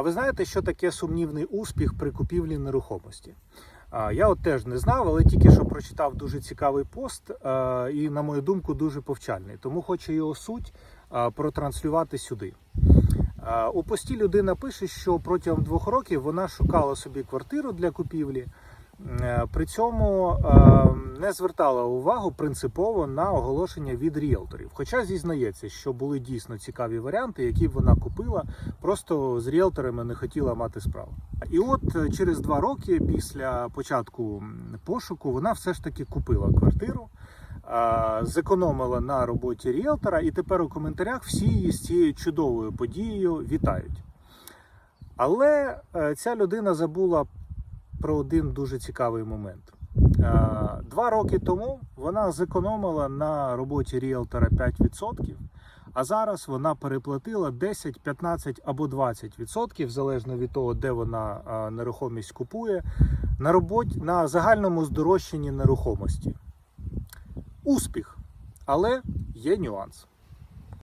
А ви знаєте, що таке сумнівний успіх при купівлі нерухомості? Я от теж не знав, але тільки що прочитав дуже цікавий пост і, на мою думку, дуже повчальний. Тому хочу його суть протранслювати сюди. У пості людина пише, що протягом двох років вона шукала собі квартиру для купівлі. Е, При цьому е, не звертала увагу принципово на оголошення від ріелторів. Хоча зізнається, що були дійсно цікаві варіанти, які б вона купила, просто з ріелторами не хотіла мати справу. І от е, через два роки після початку пошуку вона все ж таки купила квартиру. Зекономила на роботі ріелтора, і тепер у коментарях всі її з цією чудовою подією вітають. Але ця людина забула про один дуже цікавий момент. Е, Два роки тому вона зекономила на роботі ріелтора 5%, а зараз вона переплатила 10, 15 або 20%, залежно від того, де вона е, нерухомість купує, на роботі на загальному здорожчанні нерухомості. Успіх, але є нюанс.